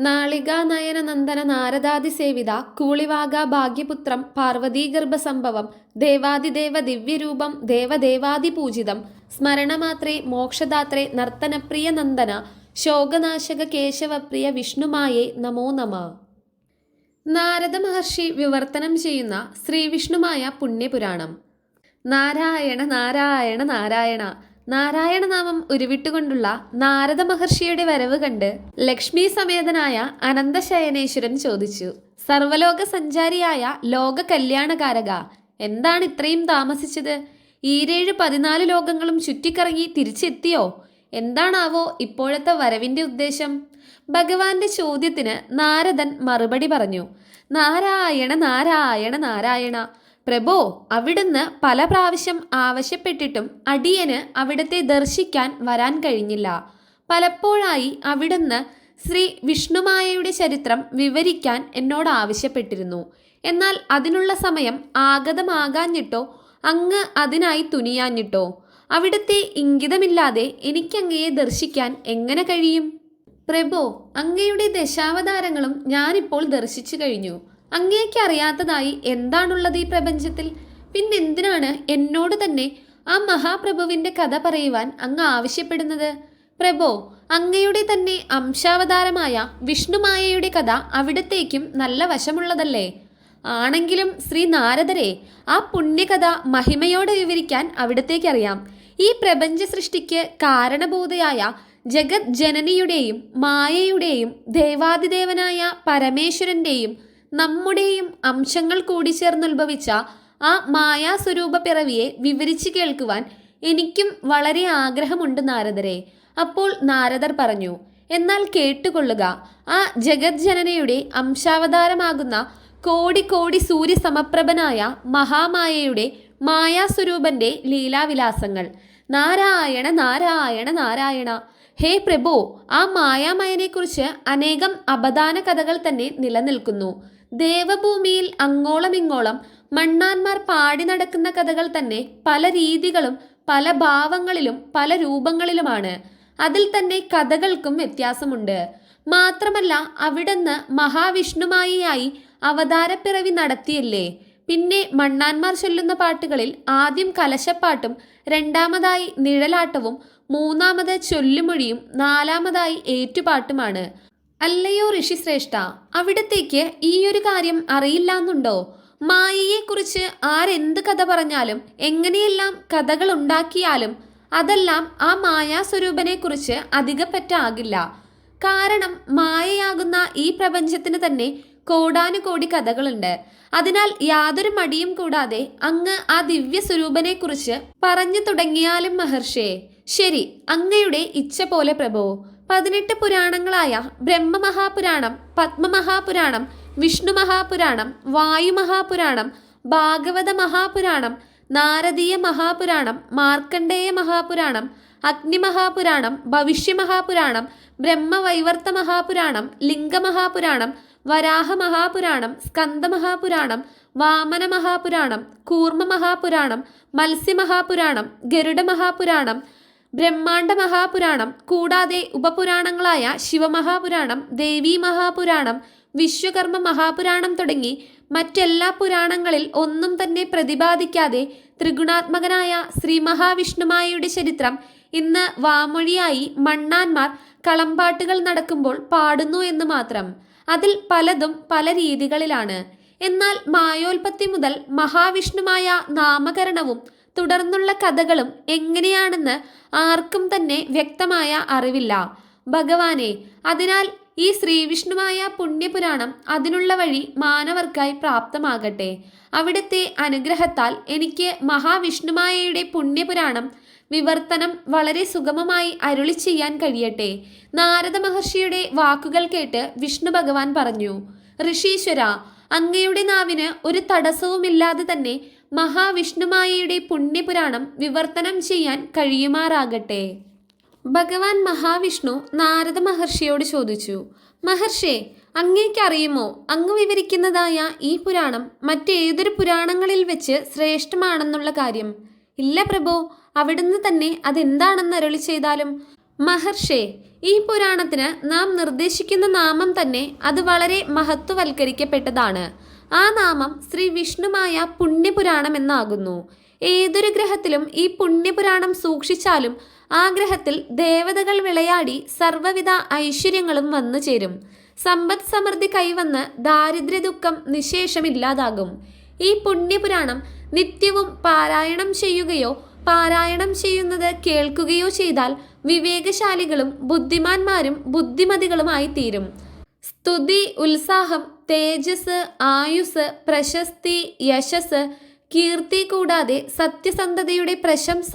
നാളികാനയന നന്ദന നാരദാതി സേവിത കൂളിവാക ഭാഗ്യപുത്രം പാർവതീഗർഭസംഭവം ദേവാദിദേവ ദിവ്യരൂപം ദേവദേവാദിപൂജിതം സ്മരണമാത്രേ മോക്ഷദാത്രേ നർത്തനപ്രിയ നന്ദന ശോകനാശക കേശവപ്രിയ വിഷ്ണുമായേ നമോ നമ. നാരദ മഹർഷി വിവർത്തനം ചെയ്യുന്ന ശ്രീവിഷ്ണുമായ പുണ്യപുരാണം. നാരായണ നാരായണ നാരായണ നാരായണ നാമം ഉരുവിട്ടുകൊണ്ടുള്ള നാരദ മഹർഷിയുടെ വരവ് കണ്ട് ലക്ഷ്മി സമേതനായ അനന്തശയനേശ്വരൻ ചോദിച്ചു സർവലോക സഞ്ചാരിയായ ലോക കല്യാണകാരക എന്താണ് ഇത്രയും താമസിച്ചത്? ഈരേഴ് പതിനാല് ലോകങ്ങളും ചുറ്റിക്കറങ്ങി തിരിച്ചെത്തിയോ? എന്താണാവോ ഇപ്പോഴത്തെ വരവിന്റെ ഉദ്ദേശം? ഭഗവാന്റെ ചോദ്യത്തിന് നാരദൻ മറുപടി പറഞ്ഞു നാരായണ നാരായണ നാരായണ പ്രഭോ അവിടുന്ന് പല പ്രാവശ്യം ആവശ്യപ്പെട്ടിട്ടും അടിയന് അവിടത്തെ ദർശിക്കാൻ വരാൻ കഴിഞ്ഞില്ല. പലപ്പോഴായി അവിടുന്ന് ശ്രീ വിഷ്ണുമായയുടെ ചരിത്രം വിവരിക്കാൻ എന്നോട് ആവശ്യപ്പെട്ടിരുന്നു. എന്നാൽ അതിനുള്ള സമയം ആഗതമാകാഞ്ഞിട്ടോ അങ്ങ് അതിനായി തുനിയാഞ്ഞിട്ടോ? അവിടുത്തെ ഇംഗിതമില്ലാതെ എനിക്കങ്ങയെ ദർശിക്കാൻ എങ്ങനെ കഴിയും? പ്രഭോ അങ്ങയുടെ ദശാവതാരങ്ങളും ഞാനിപ്പോൾ ദർശിച്ചു കഴിഞ്ഞു. അങ്ങേക്ക് അറിയാത്തതായി എന്താണുള്ളത് ഈ പ്രപഞ്ചത്തിൽ? പിന്നെന്തിനാണ് എന്നോട് തന്നെ ആ മഹാപ്രഭുവിന്റെ കഥ പറയുവാൻ അങ്ങ് ആവശ്യപ്പെടുന്നത്? പ്രഭോ അങ്ങയുടെ തന്നെ അംശാവതാരമായ വിഷ്ണുമായയുടെ കഥ അവിടത്തേക്കും നല്ല വശമുള്ളതല്ലേ? ആണെങ്കിലും ശ്രീ നാരദരെ ആ പുണ്യകഥ മഹിമയോടെ വിവരിക്കാൻ അവിടത്തേക്കറിയാം. ഈ പ്രപഞ്ച സൃഷ്ടിക്ക് കാരണബോധയായ ജഗത് ജനനിയുടെയും മായയുടെയും ദേവാതിദേവനായ പരമേശ്വരന്റെയും നമ്മുടെയും അംശങ്ങൾ കൂടിച്ചേർന്നുത്ഭവിച്ച ആ മായാസ്വരൂപ പിറവിയെ വിവരിച്ചു കേൾക്കുവാൻ എനിക്കും വളരെ ആഗ്രഹമുണ്ട് നാരദരെ. അപ്പോൾ നാരദർ പറഞ്ഞു എന്നാൽ കേട്ടുകൊള്ളുക ആ ജഗത് ജനനയുടെ അംശാവതാരമാകുന്ന കോടി കോടി സൂര്യ സമപ്രഭനായ മഹാമായയുടെ മായാസ്വരൂപന്റെ ലീലാവിലാസങ്ങൾ. നാരായണ നാരായണ നാരായണ. ഹേ പ്രഭോ ആ മായാമയനെക്കുറിച്ച് അനേകം അപദാന കഥകൾ തന്നെ നിലനിൽക്കുന്നു. ദേവഭൂമിയിൽ അങ്ങോളമിങ്ങോളം മണ്ണാന്മാർ പാടി നടക്കുന്ന കഥകൾ തന്നെ പല രീതികളും പല ഭാവങ്ങളിലും പല രൂപങ്ങളിലുമാണ്. അതിൽ തന്നെ കഥകൾക്കും വ്യത്യാസമുണ്ട്. മാത്രമല്ല അവിടുന്ന് മഹാവിഷ്ണുമായിയായി അവതാരപ്പിറവി നടത്തിയല്ലേ? പിന്നെ മണ്ണാന്മാർ ചൊല്ലുന്ന പാട്ടുകളിൽ ആദ്യം കലശപ്പാട്ടും രണ്ടാമതായി നിഴലാട്ടവും മൂന്നാമത് ചൊല്ലുമൊഴിയും നാലാമതായി ഏറ്റുപാട്ടുമാണ്. അല്ലയോ ഋഷിശ്രേഷ്ഠ അവിടത്തേക്ക് ഈ ഒരു കാര്യം അറിയില്ലാന്നുണ്ടോ? മായയെക്കുറിച്ച് ആരെന്ത് കഥ പറഞ്ഞാലും എങ്ങനെയെല്ലാം കഥകൾ ഉണ്ടാക്കിയാലും അതെല്ലാം ആ മായാസ്വരൂപനെക്കുറിച്ച് അധികപ്പറ്റാകില്ല. കാരണം മായയാകുന്ന ഈ പ്രപഞ്ചത്തിന് തന്നെ കോടാനുകോടി കഥകളുണ്ട്. അതിനാൽ യാതൊരു മടിയും കൂടാതെ അങ്ങ് ആ ദിവ്യ സ്വരൂപനെക്കുറിച്ച് പറഞ്ഞു തുടങ്ങിയാലും മഹർഷേ. ശരി അങ്ങയുടെ ഇച്ഛ പോലെ പ്രഭോ പതിനെട്ട് പുരാണങ്ങളായ ബ്രഹ്മമഹാപുരാണം പത്മമഹാപുരാണം വിഷ്ണു മഹാപുരാണം വായുമഹാപുരാണം ഭാഗവത മഹാപുരാണം നാരദീയ മഹാപുരാണം മാർക്കണ്ഡേയ മഹാപുരാണം അഗ്നിമഹാപുരാണം ഭവിഷ്യമഹാപുരാണം ബ്രഹ്മവൈവർത്ത മഹാപുരാണം ലിംഗമഹാപുരാണം വരാഹ മഹാപുരാണം സ്കന്ദമഹാപുരാണം വാമന മഹാപുരാണം കൂർമ്മ മഹാപുരാണം മത്സ്യമഹാപുരാണം ഗരുഡ മഹാപുരാണം ബ്രഹ്മാണ്ഡ മഹാപുരാണം കൂടാതെ ഉപപുരാണങ്ങളായ ശിവമഹാപുരാണം ദേവീ മഹാപുരാണം വിശ്വകർമ്മ മഹാപുരാണം തുടങ്ങി മറ്റെല്ലാ പുരാണങ്ങളിൽ ഒന്നും തന്നെ പ്രതിപാദിക്കാതെ ത്രിഗുണാത്മകനായ ശ്രീ മഹാവിഷ്ണുമായയുടെ ചരിത്രം ഇന്ന് വാമൊഴിയായി മണ്ണാന്മാർ കളമ്പാട്ടുകൾ നടക്കുമ്പോൾ പാടുന്നു എന്ന് മാത്രം. അതിൽ പലതും പല രീതികളിലാണ്. എന്നാൽ മായോൽപത്തി മുതൽ മഹാവിഷ്ണുമായ നാമകരണവും തുടർന്നുള്ള കഥകളും എങ്ങനെയാണെന്ന് ആർക്കും തന്നെ വ്യക്തമായ അറിവില്ല. ഭഗവാനെ അതിനാൽ ഈ ശ്രീവിഷ്ണുവായ പുണ്യപുരാണം അതിനുള്ള വഴി മാനവർക്കായി പ്രാപ്തമാകട്ടെ. അവിടുത്തെ അനുഗ്രഹത്താൽ എനിക്ക് മഹാവിഷ്ണുമായയുടെ പുണ്യപുരാണം വിവർത്തനം വളരെ സുഗമമായി അരുളി ചെയ്യാൻ കഴിയട്ടെ. നാരദ മഹർഷിയുടെ വാക്കുകൾ കേട്ട് വിഷ്ണു ഭഗവാൻ പറഞ്ഞു ഋഷീശ്വര അങ്ങയുടെ നാവിന് ഒരു തടസ്സവുമില്ലാതെ തന്നെ മഹാവിഷ്ണുമായയുടെ പുണ്യപുരാണം വിവർത്തനം ചെയ്യാൻ കഴിയുമാറാകട്ടെ. ഭഗവാൻ മഹാവിഷ്ണു നാരദ മഹർഷിയോട് ചോദിച്ചു മഹർഷേ അങ്ങേക്കറിയുമോ? അങ്ങ് വിവരിക്കുന്നതായ ഈ പുരാണം മറ്റേതൊരു പുരാണങ്ങളിൽ വെച്ച് ശ്രേഷ്ഠമാണെന്നുള്ള കാര്യം. ഇല്ല പ്രഭോ അവിടുന്ന് തന്നെ അതെന്താണെന്ന് അരളി ചെയ്താലും മഹർഷേ ഈ പുരാണത്തിന് നാം നിർദ്ദേശിക്കുന്ന നാമം തന്നെ അത് വളരെ മഹത്വവൽക്കരിക്കപ്പെട്ടതാണ്. ആ നാമം ശ്രീ വിഷ്ണുമായ പുണ്യപുരാണം എന്നാകുന്നു. ഏതൊരു ഗ്രഹത്തിലും ഈ പുണ്യപുരാണം സൂക്ഷിച്ചാലും ആ ഗ്രഹത്തിൽ ദേവതകൾ വിളയാടി സർവവിധ ഐശ്വര്യങ്ങളും വന്നു ചേരും. സമ്പദ് സമൃദ്ധി കൈവന്ന് ദാരിദ്ര്യ ദുഃഖം നിശേഷമില്ലാതാകും ഈ പുണ്യപുരാണം നിത്യവും പാരായണം ചെയ്യുകയോ പാരായണം ചെയ്യുന്നത് കേൾക്കുകയോ ചെയ്താൽ വിവേകശാലികളും ബുദ്ധിമാന്മാരും ബുദ്ധിമതികളുമായി തീരും. സ്തുതി ഉത്സാഹം തേജസ് ആയുസ് പ്രശസ്തി യശസ് കീർത്തി കൂടാതെ സത്യസന്ധതയുടെ പ്രശംസ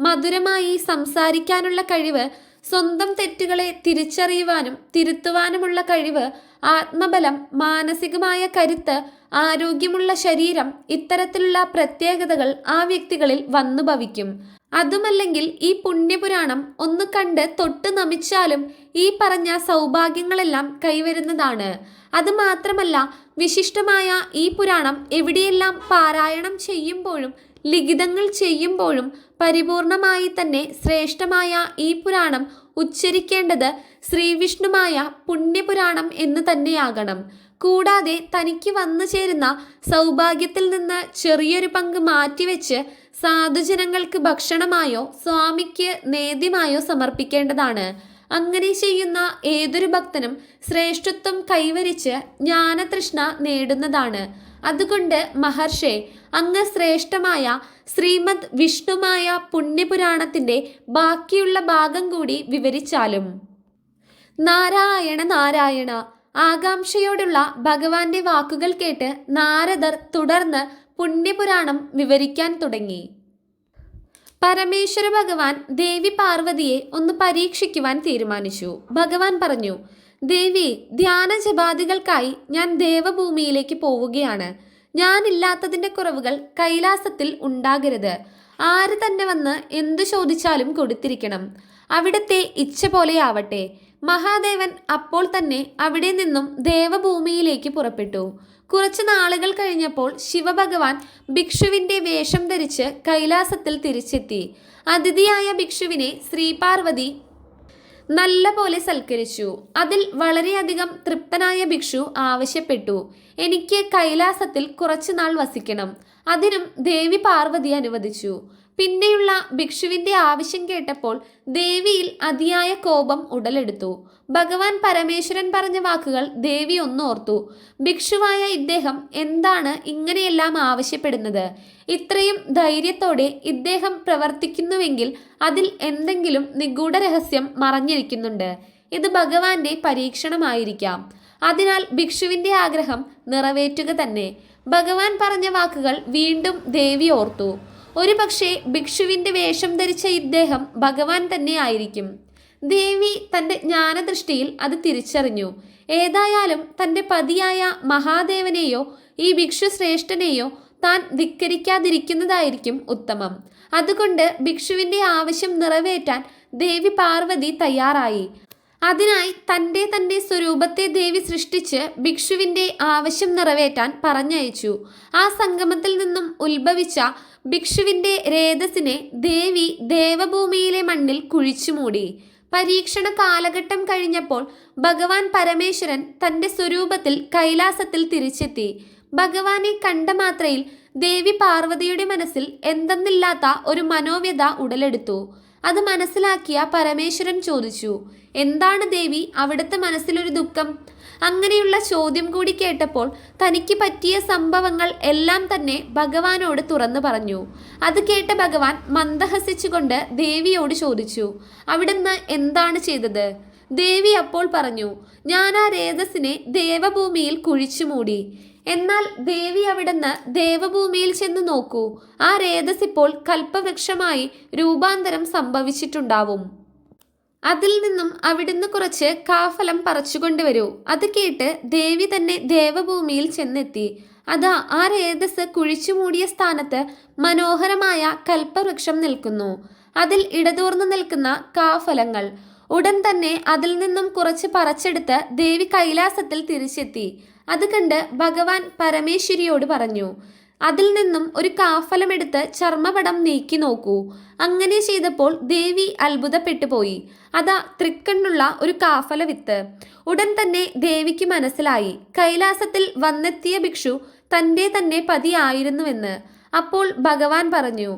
മധുരമായി സംസാരിക്കാനുള്ള കഴിവ് സ്വന്തം തെറ്റുകളെ തിരിച്ചറിയുവാനും തിരുത്തുവാനുമുള്ള കഴിവ് ആത്മബലം മാനസികമായ കരുത്ത് ആരോഗ്യമുള്ള ശരീരം ഇത്തരത്തിലുള്ള പ്രത്യേകതകൾ ആ വ്യക്തികളിൽ വന്നു ഭവിക്കും. അതുമല്ലെങ്കിൽ ഈ പുണ്യപുരാണം ഒന്ന് കണ്ട് തൊട്ട് നമിച്ചാലും ഈ പറഞ്ഞ സൗഭാഗ്യങ്ങളെല്ലാം കൈവരുന്നതാണ്. അത് മാത്രമല്ല വിശിഷ്ടമായ ഈ പുരാണം എവിടെയെല്ലാം പാരായണം ചെയ്യുമ്പോഴും ലിഖിതങ്ങൾ ചെയ്യുമ്പോഴും പരിപൂർണമായി തന്നെ ശ്രേഷ്ഠമായ ഈ പുരാണം ഉച്ചരിക്കേണ്ടത് ശ്രീവിഷ്ണുമായ പുണ്യപുരാണം എന്ന് തന്നെയാകണം. കൂടാതെ തനിക്ക് വന്നു ചേരുന്ന സൗഭാഗ്യത്തിൽ നിന്ന് ചെറിയൊരു പങ്ക് മാറ്റിവെച്ച് സാധുജനങ്ങൾക്ക് ഭക്ഷണമായോ സ്വാമിക്ക് നേദ്യമായോ സമർപ്പിക്കേണ്ടതാണ്. അങ്ങനെ ചെയ്യുന്ന ഏതൊരു ഭക്തനും ശ്രേഷ്ഠത്വം കൈവരിച്ച് ജ്ഞാനതൃഷ്ണ നേടുന്നതാണ്. അതുകൊണ്ട് മഹർഷേ അങ്ങ് ശ്രേഷ്ഠമായ ശ്രീമദ് വിഷ്ണുമായ പുണ്യപുരാണത്തിന്റെ ബാക്കിയുള്ള ഭാഗം കൂടി വിവരിച്ചാലും. നാരായണ നാരായണ ആകാംക്ഷയോടുള്ള ഭഗവാന്റെ വാക്കുകൾ കേട്ട് നാരദർ തുടർന്ന് പുണ്യപുരാണം വിവരിക്കാൻ തുടങ്ങി. പരമേശ്വര ഭഗവാൻ ദേവി പാർവതിയെ ഒന്ന് പരീക്ഷിക്കുവാൻ തീരുമാനിച്ചു. ഭഗവാൻ പറഞ്ഞു ദേവി ധ്യാന ജപാദികൾക്കായി ഞാൻ ദേവഭൂമിയിലേക്ക് പോവുകയാണ്. ഞാനില്ലാത്തതിന്റെ കുറവുകൾ കൈലാസത്തിൽ ഉണ്ടാകരുത്. ആര് തന്നെ വന്ന് എന്തു ചോദിച്ചാലും കൊടുത്തിരിക്കണം. അവിടത്തെ ഇച്ഛ പോലെയാവട്ടെ. മഹാദേവൻ അപ്പോൾ തന്നെ അവിടെ നിന്നും ദേവഭൂമിയിലേക്ക് പുറപ്പെട്ടു. കുറച്ചു നാളുകൾ കഴിഞ്ഞപ്പോൾ ശിവഭഗവാൻ ഭിക്ഷുവിന്റെ വേഷം ധരിച്ച് കൈലാസത്തിൽ തിരിച്ചെത്തി. അതിഥിയായ ഭിക്ഷുവിനെ ശ്രീപാർവതി നല്ല പോലെ സൽക്കരിച്ചു. അതിൽ വളരെയധികം തൃപ്തനായ ഭിക്ഷു ആവശ്യപ്പെട്ടു. എനിക്ക് കൈലാസത്തിൽ കുറച്ചുനാൾ വസിക്കണം. അതിനും ദേവി പാർവതി അനുവദിച്ചു. പിന്നെയുള്ള ഭിക്ഷുവിന്റെ ആവശ്യം കേട്ടപ്പോൾ ദേവിയിൽ അതിയായ കോപം ഉടലെടുത്തു. ഭഗവാൻ പരമേശ്വരൻ പറഞ്ഞ വാക്കുകൾ ദേവി ഒന്നോർത്തു ഭിക്ഷുവായ ഇദ്ദേഹം എന്താണ് ഇങ്ങനെയെല്ലാം ആവശ്യപ്പെടുന്നത്? ഇത്രയും ധൈര്യത്തോടെ ഇദ്ദേഹം പ്രവർത്തിക്കുന്നുവെങ്കിൽ അതിൽ എന്തെങ്കിലും നിഗൂഢ രഹസ്യം മറഞ്ഞിരിക്കുന്നുണ്ട്. ഇത് ഭഗവാന്റെ പരീക്ഷണമായിരിക്കാം. അതിനാൽ ഭിക്ഷുവിന്റെ ആഗ്രഹം നിറവേറ്റുക തന്നെ. ഭഗവാൻ പറഞ്ഞ വാക്കുകൾ വീണ്ടും ദേവി ഓർത്തു. ഒരു പക്ഷേ ഭിക്ഷുവിന്റെ വേഷം ധരിച്ച ഇദ്ദേഹം ഭഗവാൻ തന്നെ ആയിരിക്കും. ദേവി തന്റെ ജ്ഞാനദൃഷ്ടിയിൽ അത് തിരിച്ചറിഞ്ഞു. ഏതായാലും തന്റെ പതിയായ മഹാദേവനെയോ ഈ ഭിക്ഷു ശ്രേഷ്ഠനെയോ താൻ ധിക്കരിക്കാതിരിക്കുന്നതായിരിക്കും ഉത്തമം. അതുകൊണ്ട് ഭിക്ഷുവിന്റെ ആവശ്യം നിറവേറ്റാൻ ദേവി പാർവതി തയ്യാറായി. അതിനായി തന്റെ തന്റെ സ്വരൂപത്തെ ദേവി സൃഷ്ടിച്ച് ഭിക്ഷുവിന്റെ ആവശ്യം നിറവേറ്റാൻ പറഞ്ഞയച്ചു. ആ സംഗമത്തിൽ നിന്നും ഉത്ഭവിച്ച ഭിക്ഷുവിന്റെ രേതസിനെ ദേവി ദേവഭൂമിയിലെ മണ്ണിൽ കുഴിച്ചുമൂടി പരീക്ഷണ കാലഘട്ടം കഴിഞ്ഞപ്പോൾ ഭഗവാൻ പരമേശ്വരൻ തന്റെ സ്വരൂപത്തിൽ കൈലാസത്തിൽ തിരിച്ചെത്തി. ഭഗവാനെ കണ്ട മാത്രയിൽ ദേവി പാർവതിയുടെ മനസ്സിൽ എന്തെന്നില്ലാത്ത ഒരു മനോവ്യത ഉടലെടുത്തു. അത് മനസ്സിലാക്കിയ പരമേശ്വരൻ ചോദിച്ചു എന്താണ് ദേവി അവിടുത്തെ മനസ്സിലൊരു ദുഃഖം? അങ്ങനെയുള്ള ചോദ്യം കൂടി കേട്ടപ്പോൾ തനിക്ക് പറ്റിയ സംഭവങ്ങൾ എല്ലാം തന്നെ ഭഗവാനോട് തുറന്നു പറഞ്ഞു. അത് കേട്ട ഭഗവാൻ മന്ദഹസിച്ചുകൊണ്ട് ദേവിയോട് ചോദിച്ചു അവിടുന്ന് എന്താണ് ചെയ്തത്? ദേവി അപ്പോൾ പറഞ്ഞു ഞാൻ ആ രേതസിനെ ദേവഭൂമിയിൽ കുഴിച്ചു മൂടി. എന്നാൽ ദേവി അവിടുന്ന് ദേവഭൂമിയിൽ ചെന്ന് നോക്കൂ. ആ രേതസ് ഇപ്പോൾ കൽപ്പവൃക്ഷമായി രൂപാന്തരം സംഭവിച്ചിട്ടുണ്ടാവും. അതിൽ നിന്നും അവിടുന്ന് കുറച്ച് കാഫലം പറിച്ചുകൊണ്ടുവരൂ അത് കേട്ട് ദേവി തന്നെ ദേവഭൂമിയിൽ ചെന്നെത്തി. അതാ ആ രേതസ് കുഴിച്ചു മൂടിയ സ്ഥാനത്ത് മനോഹരമായ കൽപ്പവൃക്ഷം നിൽക്കുന്നു. അതിൽ ഇടതൂർന്നു നിൽക്കുന്ന കാഫലങ്ങൾ. ഉടൻ തന്നെ അതിൽ നിന്നും കുറച്ച് പറിച്ചെടുത്ത് ദേവി കൈലാസത്തിൽ തിരിച്ചെത്തി. അത് കണ്ട് ഭഗവാൻ പരമേശ്വരിയോട് പറഞ്ഞു അതിൽ നിന്നും ഒരു കാഫലമെടുത്ത് ചർമ്മപടം നീക്കി നോക്കൂ. അങ്ങനെ ചെയ്തപ്പോൾ ദേവി അത്ഭുതപ്പെട്ടു പോയി അതാ തൃക്കണ്ണുള്ള ഒരു കാഫല വിത്ത്. ഉടൻ തന്നെ ദേവിക്ക് മനസ്സിലായി. കൈലാസത്തിൽ വന്നെത്തിയ ഭിക്ഷു തന്റെ തന്നെ പതിയായിരുന്നുവെന്ന് അപ്പോൾ ഭഗവാൻ പറഞ്ഞു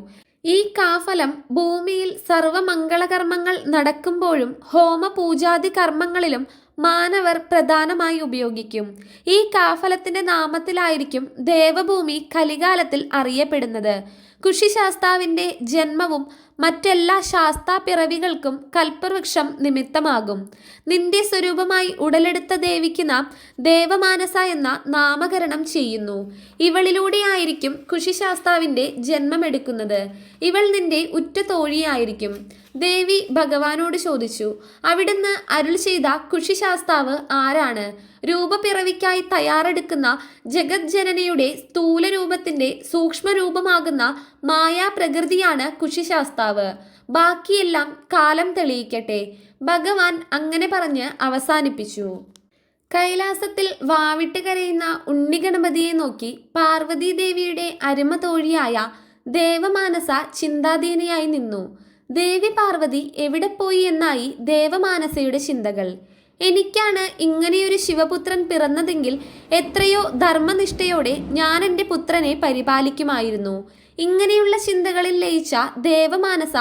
ഈ കാഫലം ഭൂമിയിൽ സർവമംഗളകർമ്മങ്ങൾ നടക്കുമ്പോഴും ഹോമപൂജാതി കർമ്മങ്ങളിലും മാനവർ പ്രധാനമായി ഉപയോഗിക്കും. ഈ കാഫലത്തിന്റെ നാമത്തിലായിരിക്കും ദേവഭൂമി കലികാലത്തിൽ അറിയപ്പെടുന്നത്. കുഷിശാസ്താവിന്റെ ജന്മവും മറ്റെല്ലാ ശാസ്താ പിറവികൾക്കും കൽപ്പവൃക്ഷം നിമിത്തമാകും. നിന്റെ സ്വരൂപമായി ഉടലെടുത്ത ദേവിക്ക് നാം ദേവമാനസ എന്ന നാമകരണം ചെയ്യുന്നു. ഇവളിലൂടെയായിരിക്കും കുഷിശാസ്താവിന്റെ ജന്മമെടുക്കുന്നത്. ഇവൾ നിന്റെ ഉറ്റ തോഴിയായിരിക്കും. ദേവി ഭഗവാനോട് ചോദിച്ചു അവിടുന്ന് അരുൾ ചെയ്ത കുഷിശാസ്താവ് ആരാണ്? രൂപപിറവിക്കായി തയ്യാറെടുക്കുന്ന ജഗജ്ജനനയുടെ സ്ഥൂല രൂപത്തിന്റെ സൂക്ഷ്മരൂപമാകുന്ന മായാപ്രകൃതിയാണ് കുഷിശാസ്താവ്. ബാക്കിയെല്ലാം കാലം തെളിയിക്കട്ടെ ഭഗവാൻ അങ്ങനെ പറഞ്ഞ് അവസാനിപ്പിച്ചു. കൈലാസത്തിൽ വാവിട്ട് കരയുന്ന ഉണ്ണിഗണപതിയെ നോക്കി പാർവതീദേവിയുടെ അരുമതോഴിയായ ദേവമാനസ ചിന്താധീനയായി നിന്നു. ദേവി പാർവതി എവിടെ പോയി എന്നായി ദേവമാനസയുടെ ചിന്തകൾ. എനിക്കാണ് ഇങ്ങനെയൊരു ശിവപുത്രൻ പിറന്നതെങ്കിൽ എത്രയോ ധർമ്മനിഷ്ഠയോടെ ഞാൻ എന്റെ പുത്രനെ പരിപാലിക്കുമായിരുന്നു. ഇങ്ങനെയുള്ള ചിന്തകളിൽ ലയിച്ച ദേവമാനസ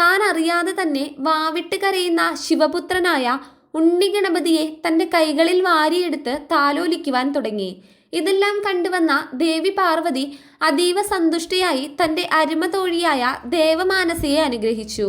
താൻ അറിയാതെ തന്നെ വാവിട്ട് കരയുന്ന ശിവപുത്രനായ ഉണ്ണിഗണപതിയെ തന്റെ കൈകളിൽ വാരിയെടുത്ത് താലോലിക്കുവാൻ തുടങ്ങി. ഇതെല്ലാം കണ്ടുവന്ന ദേവി പാർവതി അതീവ സന്തുഷ്ടയായി തന്റെ അരുമ തോഴിയായ ദേവമാനസയെ അനുഗ്രഹിച്ചു.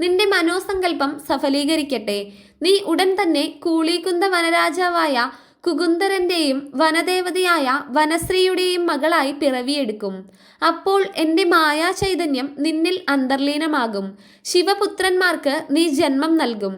നിന്റെ മനോസങ്കല്പം സഫലീകരിക്കട്ടെ. നീ ഉടൻ തന്നെ കൂളികുന്ത വനരാജാവായ കുകുന്ദരന്റെയും വനദേവതയായ വനശ്രീയുടെയും മകളായി പിറവിയെടുക്കും. അപ്പോൾ എന്റെ മായാ ചൈതന്യം നിന്നിൽ അന്തർലീനമാകും. ശിവപുത്രന്മാർക്ക് നീ ജന്മം നൽകും.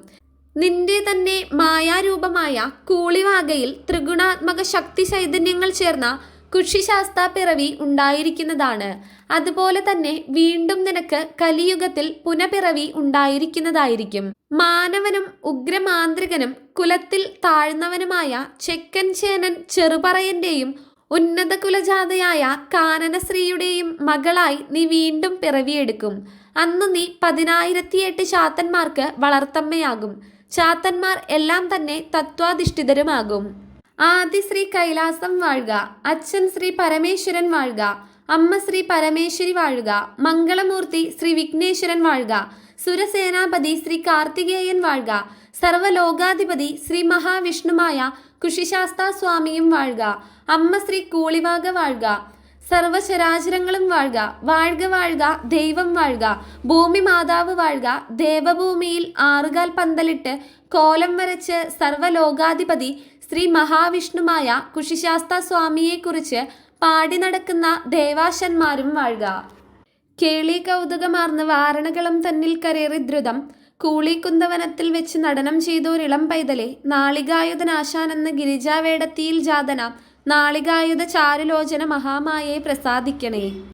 നിന്റെ തന്നെ മായാരൂപമായ കൂളിവാകയിൽ ത്രിഗുണാത്മക ശക്തി ചൈതന്യങ്ങൾ ചേർന്ന കൃഷിശാസ്ത്ര പിറവി ഉണ്ടായിരിക്കുന്നതാണ്. അതുപോലെ തന്നെ വീണ്ടും നിനക്ക് കലിയുഗത്തിൽ പുനഃപിറവി ഉണ്ടായിരിക്കുന്നതായിരിക്കും. മാനവനും ഉഗ്രമാന്ത്രികനും കുലത്തിൽ താഴ്ന്നവനുമായ ചെക്കൻ ചേനൻ ചെറുപറയന്റെയും ഉന്നത കുലജാതയായ കാനനശ്രീയുടെയും മകളായി നീ വീണ്ടും പിറവിയെടുക്കും. അന്ന് നീ പതിനായിരത്തിയെട്ട് ചാത്തന്മാർക്ക് വളർത്തമ്മയാകും. ചാത്തന്മാർ എല്ലാം തന്നെ തത്വാധിഷ്ഠിതരുമാകും. ആദി ശ്രീ കൈലാസം വാഴുക അച്ഛൻ ശ്രീ പരമേശ്വരൻ വാഴുക അമ്മ ശ്രീ പരമേശ്വരി വാഴുക മംഗളമൂർത്തി ശ്രീ വിഘ്നേശ്വരൻ വാഴുക സുരസേനാപതി ശ്രീ കാർത്തികേയൻ വാഴുക സർവലോകാധിപതി ശ്രീ മഹാവിഷ്ണുമായ കുഷിശാസ്താ സ്വാമിയും വാഴുക അമ്മ ശ്രീ കൂളിവാക വാഴുക സർവചരാചരങ്ങളും വാഴുക. വാഴുക വാഴുക ദൈവം വാഴുക. ഭൂമി മാതാവ് വാഴുക. ദേവഭൂമിയിൽ ആറുകാൽ പന്തലിട്ട് കോലം വരച്ച് സർവലോകാധിപതി ശ്രീ മഹാവിഷ്ണുമായ കുശിശാസ്ത സ്വാമിയെക്കുറിച്ച് പാടി നടക്കുന്ന ദേവാശന്മാരും വാഴുക. കേളി കൗതുകമാർന്ന വാരണകളും തന്നിൽ കരേറി ദ്രുതം. കൂളിക്കുന്തവനത്തിൽ വെച്ച് നടനം ചെയ്തോരിളം പൈതലെ. നാളികായുധനാശാനെന്ന് ഗിരിജാവേടത്തിയിൽ ജാതന. നാളികായുധ ചാരുലോചന മഹാമായേ പ്രസാദിക്കണേ.